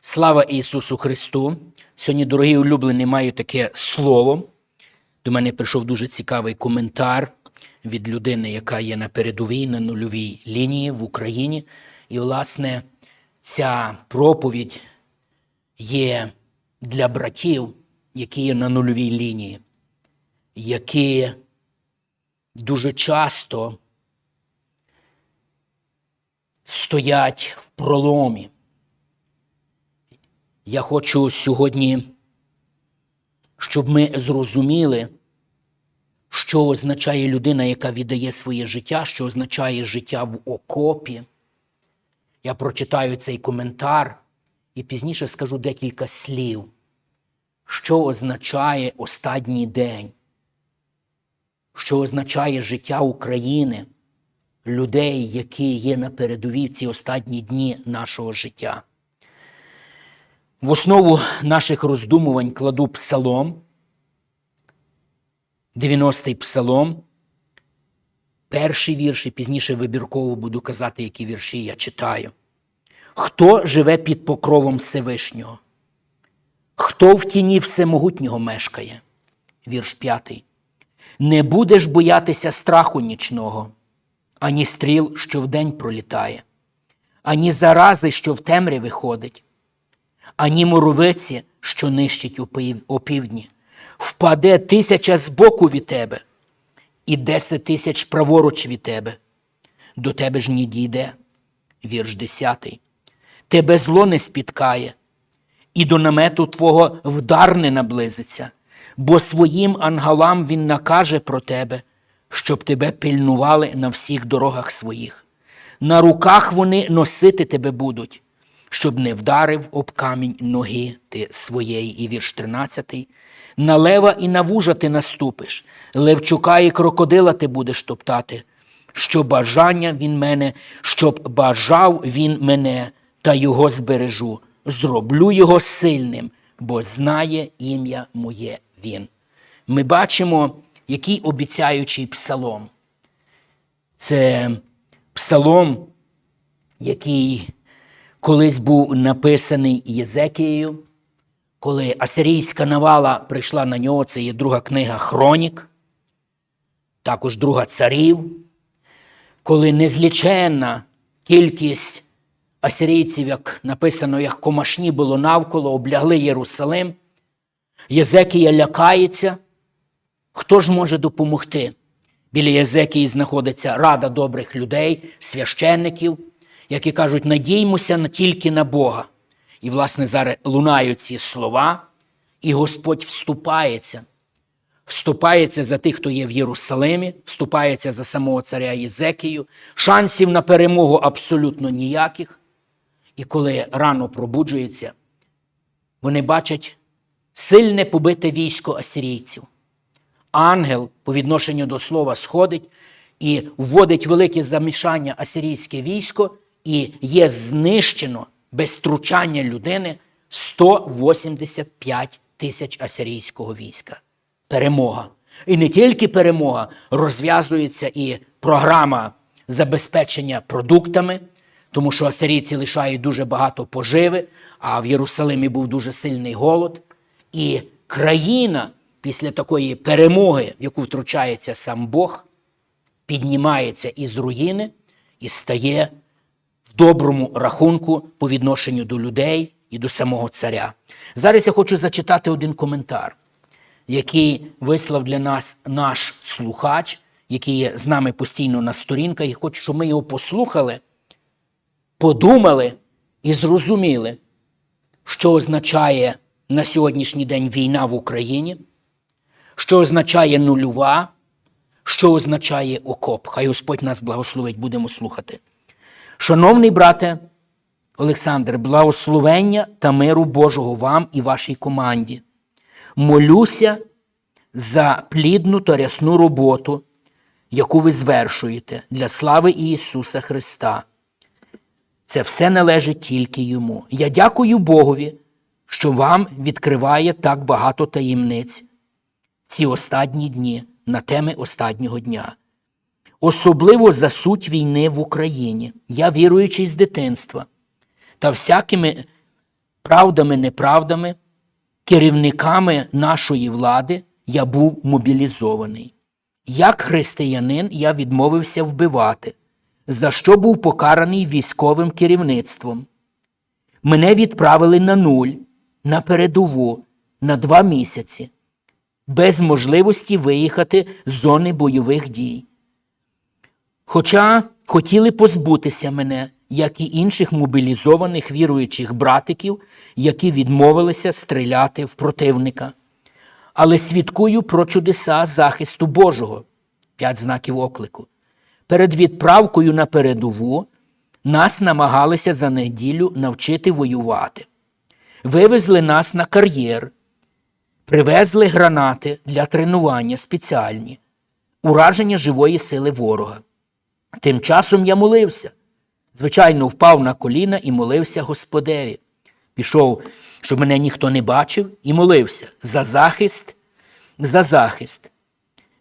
Слава Ісусу Христу! Сьогодні, дорогі улюблені, маю таке слово. До мене прийшов дуже цікавий коментар від людини, яка є на передовій, на нульовій лінії в Україні. І, власне, ця проповідь є для братів, які є на нульовій лінії, які дуже часто стоять в проломі. Я хочу сьогодні, щоб ми зрозуміли, що означає людина, яка віддає своє життя, що означає життя в окопі. Я прочитаю цей коментар і пізніше скажу декілька слів, що означає останній день, що означає життя України, людей, які є на передовій в ці останні дні нашого життя. В основу наших роздумувань кладу псалом, 90-й псалом, перший вірш, і пізніше вибірково буду казати, які вірші я читаю. Хто живе під покровом Всевишнього? Хто в тіні всемогутнього мешкає? Вірш п'ятий. Не будеш боятися страху нічного, ані стріл, що вдень пролітає, ані зарази, що в темряві ходить ані моровиці, що нищить опів- опівдні. Впаде тисяча збоку від тебе, і десять тисяч праворуч від тебе. До тебе ж не дійде. Вірш десятий. Тебе зло не спіткає, і до намету твого вдар не наблизиться, бо своїм ангалам він накаже про тебе, щоб тебе пильнували на всіх дорогах своїх. На руках вони носити тебе будуть, щоб не вдарив об камінь ноги ти своєї. І вірш 13. На лева і на вужа ти наступиш, левчука і крокодила ти будеш топтати, що бажання він мене, щоб бажав він мене, та його збережу, зроблю його сильним, бо знає ім'я моє він. Ми бачимо, який обіцяючий псалом. Це псалом, який колись був написаний Єзекією, коли асирійська навала прийшла на нього, це є друга книга Хронік, також друга царів, коли незліченна кількість асирійців, як написано, як комашні було навколо, облягли Єрусалим, Єзекія лякається. Хто ж може допомогти? Біля Єзекії знаходиться рада добрих людей, священників, які кажуть, надіймося тільки на Бога. І, власне, зараз лунають ці слова, і Господь вступається. Вступається за тих, хто є в Єрусалимі, вступається за самого царя Єзекію. Шансів на перемогу абсолютно ніяких. І коли рано пробуджується, вони бачать сильне побите військо асирійців. Ангел по відношенню до слова сходить і вводить велике замішання асирійське військо, і є знищено без втручання людини 185 тисяч асирійського війська. Перемога. І не тільки перемога, розв'язується і програма забезпечення продуктами, тому що асирійці лишають дуже багато поживи, а в Єрусалимі був дуже сильний голод. І країна після такої перемоги, в яку втручається сам Бог, піднімається із руїни і стає доброму рахунку по відношенню до людей і до самого царя. Зараз я хочу зачитати один коментар, який вислав для нас наш слухач, який є з нами постійно на сторінках, і хочу, щоб ми його послухали, подумали і зрозуміли, що означає на сьогоднішній день війна в Україні, що означає нульова, що означає окоп. Хай Господь нас благословить, будемо слухати. Шановний брате Олександр, благословення та миру Божого вам і вашій команді. Молюся за плідну та рясну роботу, яку ви звершуєте для слави Ісуса Христа. Це все належить тільки йому. Я дякую Богові, що вам відкриває так багато таємниць ці останні дні на теми останнього дня. Особливо за суть війни в Україні. Я віруючий з дитинства та всякими правдами, неправдами, керівниками нашої влади я був мобілізований. Як християнин я відмовився вбивати, за що був покараний військовим керівництвом. Мене відправили на нуль, на передову, на два місяці, без можливості виїхати з зони бойових дій. Хоча хотіли позбутися мене, як і інших мобілізованих віруючих братиків, які відмовилися стріляти в противника. Але свідкую про чудеса захисту Божого п'ять знаків оклику. Перед відправкою на передову нас намагалися за неділю навчити воювати. Вивезли нас на кар'єр, привезли гранати для тренування спеціальні, ураження живої сили ворога. Тим часом я молився. Звичайно, впав на коліна і молився Господеві. Пішов, щоб мене ніхто не бачив, і молився за захист, за захист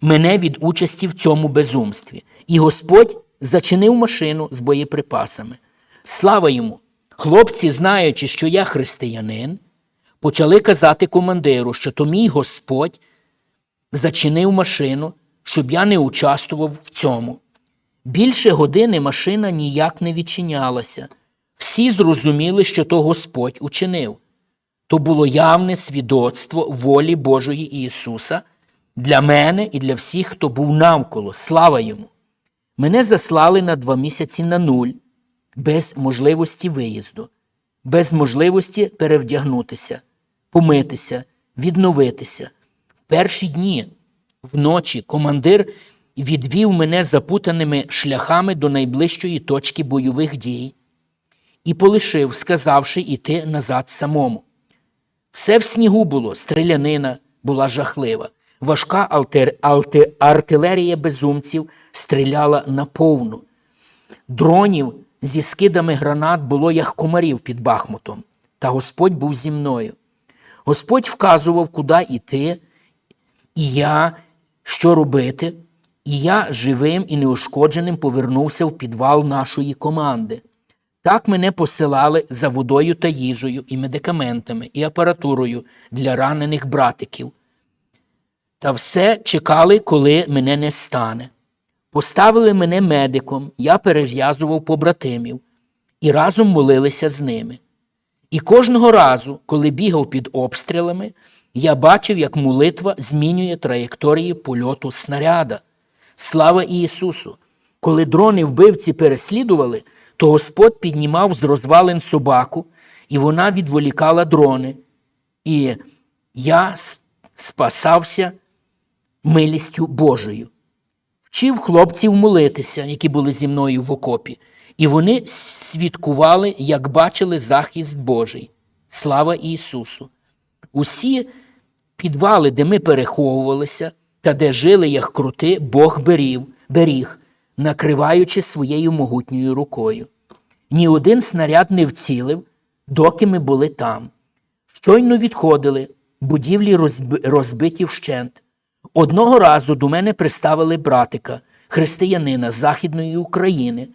мене від участі в цьому безумстві. І Господь зачинив машину з боєприпасами. Слава йому! Хлопці, знаючи, що я християнин, почали казати командиру, що то мій Господь зачинив машину, щоб я не участвував в цьому. Більше години машина ніяк не відчинялася. Всі зрозуміли, що то Господь учинив. То було явне свідоцтво волі Божої Ісуса для мене і для всіх, хто був навколо. Слава йому! Мене заслали на два місяці на нуль, без можливості виїзду, без можливості перевдягнутися, помитися, відновитися. В перші дні, вночі, командир відвів мене запутаними шляхами до найближчої точки бойових дій і полишив, сказавши іти назад самому. Все в снігу було, стрілянина була жахлива. Важка алтер, алте, артилерія безумців стріляла наповну. Дронів зі скидами гранат було як комарів під Бахмутом, та Господь був зі мною. Господь вказував, куди йти, і я що робити, і я живим і неушкодженим повернувся в підвал нашої команди. Так мене посилали за водою та їжею, і медикаментами, і апаратурою для ранених братиків. Та все чекали, коли мене не стане. Поставили мене медиком, я перев'язував побратимів і разом молилися з ними. І кожного разу, коли бігав під обстрілами, я бачив, як молитва змінює траєкторії польоту снаряда. Слава Ісусу! Коли дрони вбивці переслідували, то Господь піднімав з розвалин собаку, і вона відволікала дрони. І я спасався милістю Божою. Вчив хлопців молитися, які були зі мною в окопі, і вони свідкували, як бачили захист Божий. Слава Ісусу! Усі підвали, де ми переховувалися та де жили як крути, Бог берів, беріг, накриваючи своєю могутньою рукою. Ні один снаряд не вцілив, доки ми були там. Щойно відходили, будівлі розбиті вщент. Одного разу до мене приставили братика, християнина з Західної України.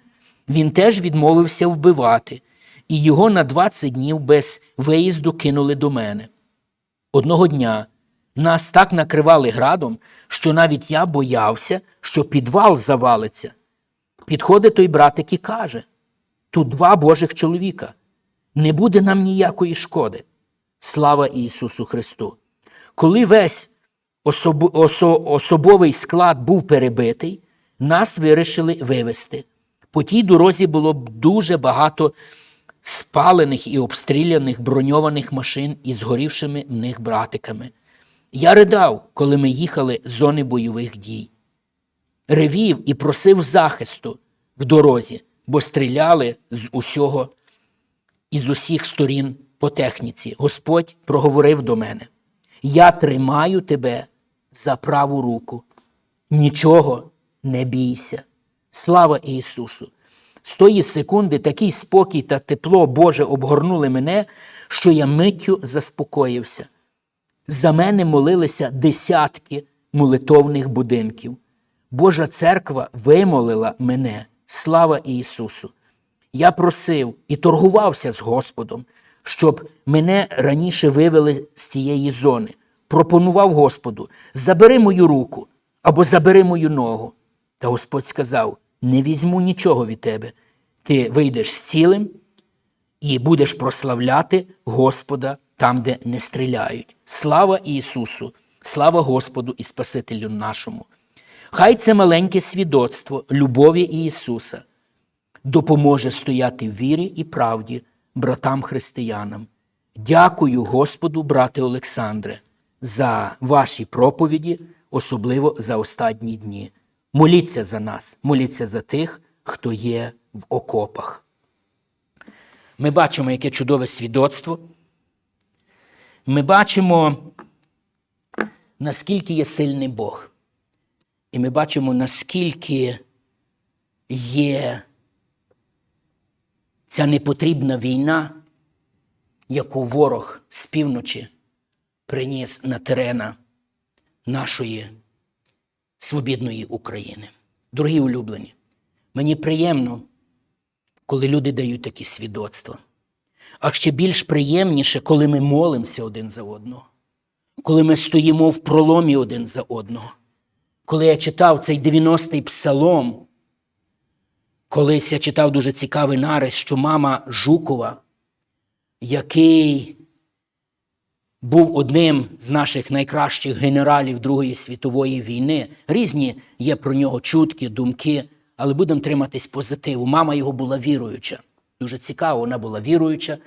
Він теж відмовився вбивати, і його на 20 днів без виїзду кинули до мене. Одного дня нас так накривали градом, що навіть я боявся, що підвал завалиться. Підходить той братик і каже тут два Божих чоловіка. Не буде нам ніякої шкоди. Слава Ісусу Христу! Коли весь особ... осо... особовий склад був перебитий, нас вирішили вивезти. По тій дорозі було б дуже багато спалених і обстріляних броньованих машин із згорівшими в них братиками. Я ридав, коли ми їхали з зони бойових дій. Ревів і просив захисту в дорозі, бо стріляли з усього і з усіх сторін по техніці. Господь проговорив до мене: Я тримаю тебе за праву руку. Нічого не бійся. Слава Ісусу! З тої секунди такий спокій та тепло Боже обгорнули мене, що я миттю заспокоївся. За мене молилися десятки молитовних будинків. Божа церква вимолила мене. Слава Ісусу! Я просив і торгувався з Господом, щоб мене раніше вивели з цієї зони. Пропонував Господу: забери мою руку або забери мою ногу. Та Господь сказав: не візьму нічого від тебе. Ти вийдеш з цілим і будеш прославляти Господа там, де не стріляють. Слава Ісусу! Слава Господу і Спасителю нашому! Хай це маленьке свідоцтво любові Ісуса допоможе стояти в вірі і правді братам-християнам. Дякую Господу, брате Олександре, за ваші проповіді, особливо за останні дні. Моліться за нас, моліться за тих, хто є в окопах. Ми бачимо, яке чудове свідоцтво. Ми бачимо, наскільки є сильний Бог. І ми бачимо, наскільки є ця непотрібна війна, яку ворог з півночі приніс на терена нашої свобідної України. Дорогі улюблені, мені приємно, коли люди дають такі свідоцтва. А ще більш приємніше, коли ми молимося один за одного, коли ми стоїмо в проломі один за одного. Коли я читав цей 90-й псалом, колись я читав дуже цікавий нарис, що мама Жукова, який був одним з наших найкращих генералів Другої світової війни, різні є про нього чутки, думки, але будемо триматись позитиву. Мама його була віруюча. Дуже цікаво, вона була віруюча,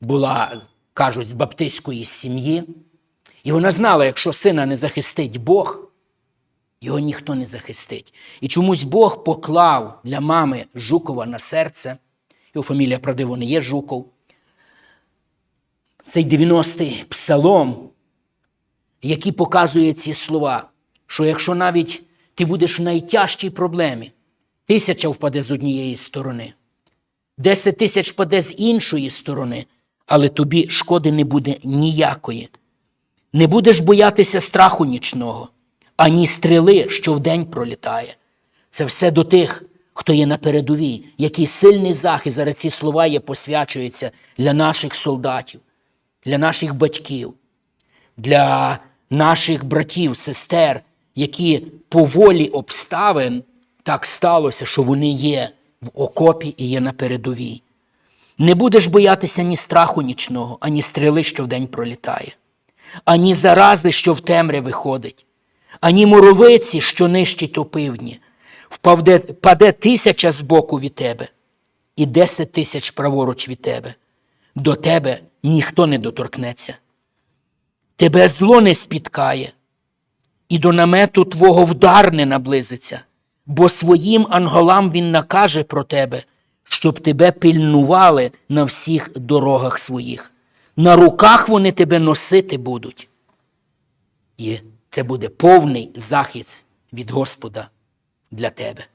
була, кажуть, з баптистської сім'ї. І вона знала, якщо сина не захистить Бог, його ніхто не захистить. І чомусь Бог поклав для мами Жукова на серце, його фамілія, правдиво, не є Жуков. Цей 90-й псалом, який показує ці слова, що якщо навіть ти будеш в найтяжчій проблемі, тисяча впаде з однієї сторони, десять тисяч впаде з іншої сторони, але тобі шкоди не буде ніякої. Не будеш боятися страху нічного, ані стріли, що вдень пролітає. Це все до тих, хто є на передовій, який сильний захист, зараз ці слова є посвячуються для наших солдатів, для наших батьків, для наших братів, сестер, які по волі обставин так сталося, що вони є в окопі і є на передовій. Не будеш боятися ні страху нічного, ані стріли, що вдень пролітає, ані зарази, що в темряви ходить, ані моровиці, що нищить опивні. Впаде паде тисяча з боку від тебе і десять тисяч праворуч від тебе. До тебе ніхто не доторкнеться. Тебе зло не спіткає, і до намету твого вдар не наблизиться, бо своїм анголам він накаже про тебе, щоб тебе пильнували на всіх дорогах своїх. На руках вони тебе носити будуть. І це буде повний захист від Господа для тебе.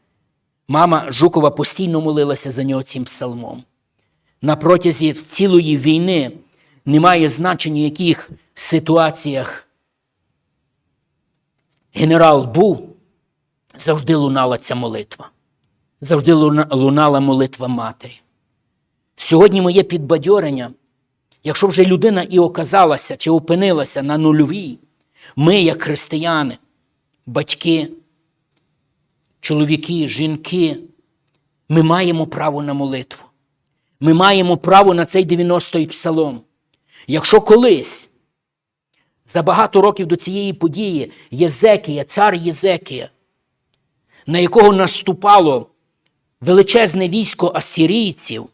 Мама Жукова постійно молилася за нього цим псалмом. На протязі цілої війни немає значення, в яких ситуаціях генерал був, завжди лунала ця молитва. Завжди лунала молитва матері. Сьогодні моє підбадьорення, якщо вже людина і оказалася чи опинилася на нульовій, ми, як християни, батьки, чоловіки, жінки, ми маємо право на молитву. Ми маємо право на цей 90-й псалом. Якщо колись, за багато років до цієї події, Єзекія, цар Єзекія, на якого наступало величезне військо асирійців,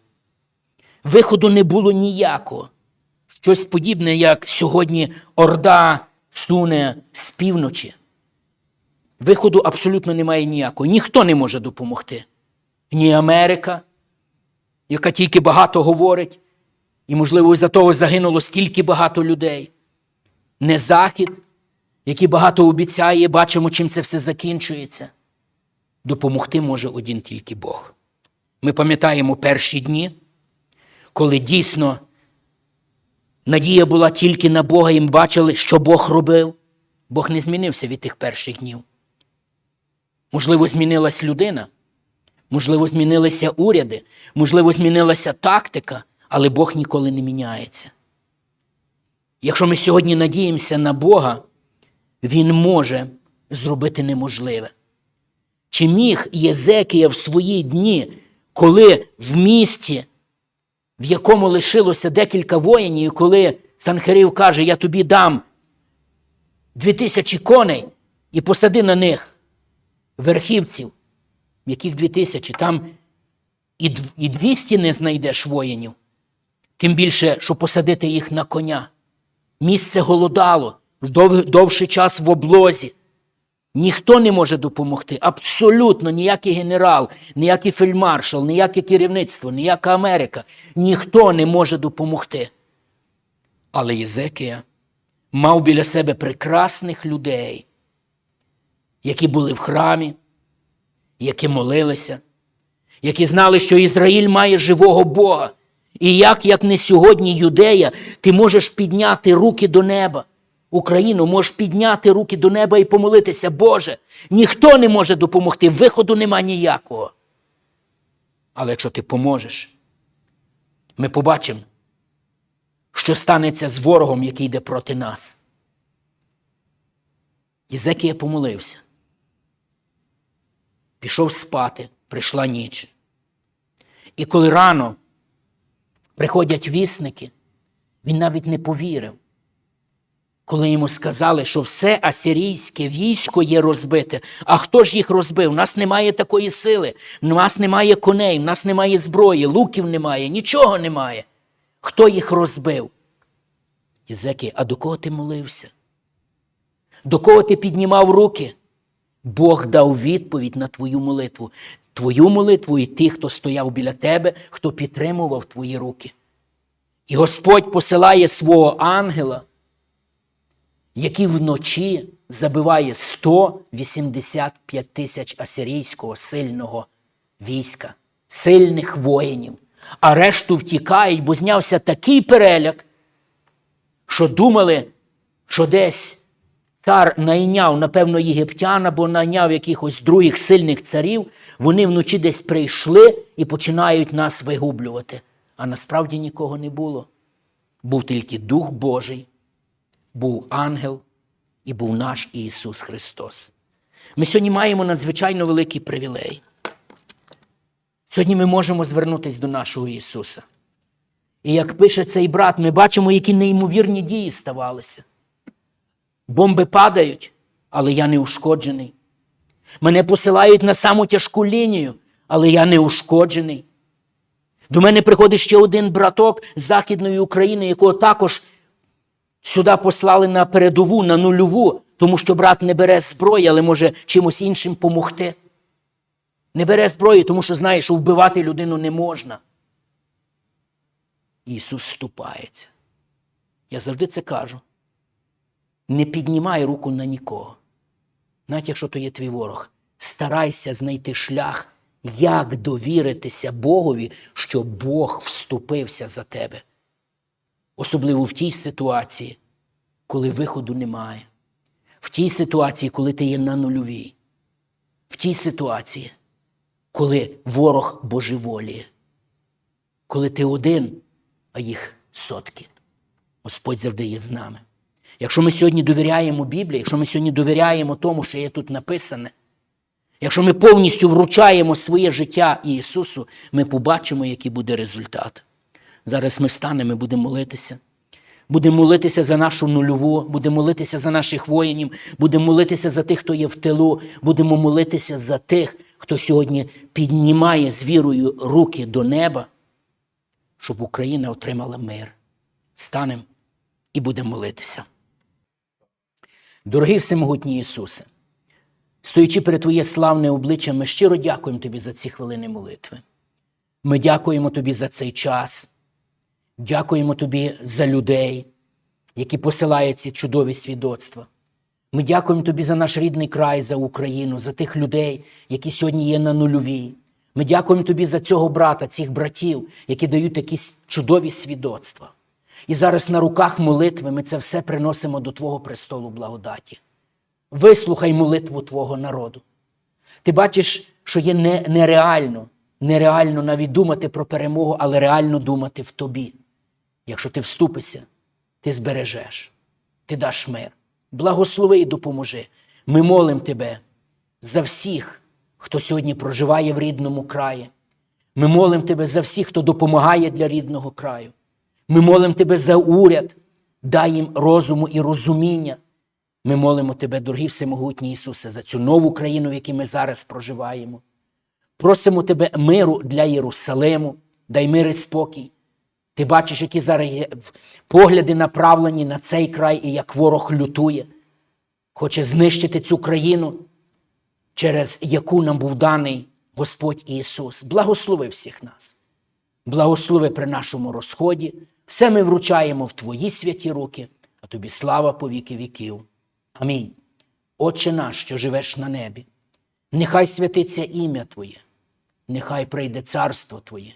виходу не було ніякого. Щось подібне, як сьогодні Орда суне з півночі. Виходу абсолютно немає ніякого. Ніхто не може допомогти. Ні Америка, яка тільки багато говорить, і, можливо, із-за того загинуло стільки багато людей. Не Захід, який багато обіцяє, бачимо, чим це все закінчується. Допомогти може один тільки Бог. Ми пам'ятаємо перші дні, коли дійсно надія була тільки на Бога, і ми бачили, що Бог робив. Бог не змінився від тих перших днів. Можливо, змінилась людина, можливо, змінилися уряди, можливо, змінилася тактика, Але Бог ніколи не міняється. Якщо ми сьогодні надіємося на Бога, Він може зробити неможливе. Чи міг Єзекія в свої дні, коли в місті, в якому лишилося декілька воїнів, коли Санхерів каже, я тобі дам дві тисячі коней і посади на них верхівців, яких дві тисячі, там і двісті не знайдеш воїнів, тим більше, що посадити їх на коня. Місце голодало, дов- довший час в облозі. Ніхто не може допомогти. Абсолютно ніякий генерал, ніякий фельдмаршал, ніяке керівництво, ніяка Америка. Ніхто не може допомогти. Але Єзекія мав біля себе прекрасних людей, які були в храмі, які молилися, які знали, що Ізраїль має живого Бога. І як, як не сьогодні, юдея, ти можеш підняти руки до неба. Україну можеш підняти руки до неба і помолитися, Боже, ніхто не може допомогти, виходу нема ніякого. Але якщо ти поможеш, ми побачимо, що станеться з ворогом, який йде проти нас. Єзекія помолився. Пішов спати, прийшла ніч. І коли рано приходять вісники, він навіть не повірив. Коли йому сказали, що все асирійське військо є розбите, а хто ж їх розбив? У нас немає такої сили, у нас немає коней, у нас немає зброї, луків немає, нічого немає. Хто їх розбив? Єзекій, а до кого ти молився? До кого ти піднімав руки? Бог дав відповідь на твою молитву. Твою молитву і тих, хто стояв біля тебе, хто підтримував твої руки. І Господь посилає свого ангела, який вночі забиває 185 тисяч асирійського сильного війська, сильних воїнів, а решту втікають, бо знявся такий переляк, що думали, що десь цар найняв, напевно, єгиптян або найняв якихось других сильних царів, вони вночі десь прийшли і починають нас вигублювати. А насправді нікого не було. Був тільки Дух Божий, був ангел і був наш Ісус Христос. Ми сьогодні маємо надзвичайно великий привілей. Сьогодні ми можемо звернутися до нашого Ісуса. І як пише цей брат, ми бачимо, які неймовірні дії ставалися. Бомби падають, але я не ушкоджений. Мене посилають на саму тяжку лінію, але я не ушкоджений. До мене приходить ще один браток з Західної України, якого також сюди послали на передову, на нульову, тому що брат не бере зброї, але може чимось іншим помогти. Не бере зброї, тому що знає, що вбивати людину не можна. Ісус вступається. Я завжди це кажу. Не піднімай руку на нікого. Навіть якщо то є твій ворог, старайся знайти шлях, як довіритися Богові, що Бог вступився за тебе. Особливо в тій ситуації, коли виходу немає. В тій ситуації, коли ти є на нульовій. В тій ситуації, коли ворог божеволіє. Коли ти один, а їх сотки. Господь завжди є з нами. Якщо ми сьогодні довіряємо Біблії, якщо ми сьогодні довіряємо тому, що є тут написане, якщо ми повністю вручаємо своє життя Ісусу, ми побачимо, який буде результат. Зараз ми встанемо і будемо молитися. Будемо молитися за нашу нульову, будемо молитися за наших воїнів, будемо молитися за тих, хто є в тилу, будемо молитися за тих, хто сьогодні піднімає з вірою руки до неба, щоб Україна отримала мир. Станемо і будемо молитися. Дорогий всемогутній Ісусе, стоячи перед Твоє славне обличчя, ми щиро дякуємо Тобі за ці хвилини молитви. Ми дякуємо Тобі за цей час. Дякуємо Тобі за людей, які посилають ці чудові свідоцтва. Ми дякуємо Тобі за наш рідний край, за Україну, за тих людей, які сьогодні є на нульовій. Ми дякуємо Тобі за цього брата, цих братів, які дають такі чудові свідоцтва. І зараз на руках молитви ми це все приносимо до Твого престолу благодаті. Вислухай молитву Твого народу. Ти бачиш, що є нереально, нереально навіть думати про перемогу, але реально думати в тобі. Якщо ти вступишся, ти збережеш, ти даш мир. Благослови і допоможи. Ми молимо тебе за всіх, хто сьогодні проживає в рідному краї. Ми молимо тебе за всіх, хто допомагає для рідного краю. Ми молимо тебе за уряд, дай їм розуму і розуміння. Ми молимо тебе, дорогий всемогутній Ісусе, за цю нову країну, в якій ми зараз проживаємо. Просимо тебе миру для Єрусалиму, дай мир і спокій. Ти бачиш, які зараз погляди направлені на цей край і як ворог лютує, хоче знищити цю країну, через яку нам був даний Господь Ісус. Благослови всіх нас. Благослови при нашому розході. Все ми вручаємо в Твої святі руки, а тобі слава по віки віків. Амінь. Отче наш, що живеш на небі, нехай святиться ім'я Твоє, нехай прийде царство Твоє,